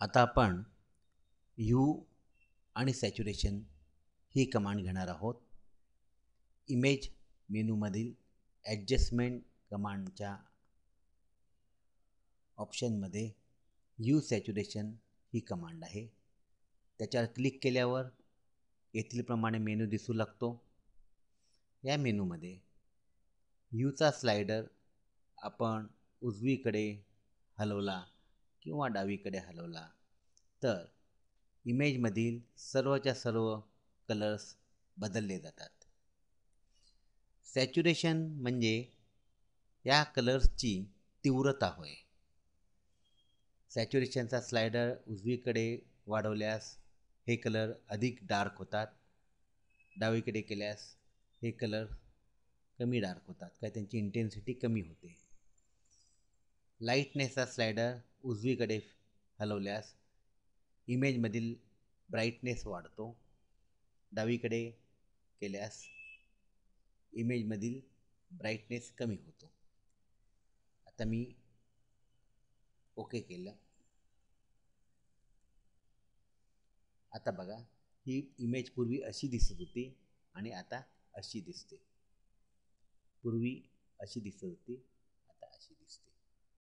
आता आपण यू आणि सॅच्युरेशन ही कमांड घेणार आहोत. इमेज मेनूमधील ॲडजस्टमेंट कमांडच्या ऑप्शनमध्ये यू सॅच्युरेशन ही कमांड आहे. त्याच्यावर क्लिक केल्यावर येथीलप्रमाणे मेनू दिसू लागतो. या मेनूमध्ये यूचा स्लायडर आपण उजवीकडे हलवला. किंवा डावीकडे हलवला तर इमेजमधील सर्वच्या सर्व कलर्स बदलले जातात. सॅच्युरेशन म्हणजे या कलर्सची तीव्रता होय. सॅच्युरेशनचा स्लायडर उजवीकडे वाढवल्यास हे कलर अधिक डार्क होतात. डावीकडे केल्यास हे कलर कमी डार्क होतात. काय त्यांची इंटेन्सिटी कमी होते. लाईटनेसचा स्लायडर उजवीकडे हलवल्यास इमेजमधील ब्राईटनेस वाढतो. डावीकडे केल्यास इमेजमधील ब्राईटनेस कमी होतो. आता मी ओके केलं. आता बघा ही इमेज पूर्वी अशी दिसत होती आणि आता अशी दिसते. पूर्वी अशी दिसत होती आता अशी दिसते.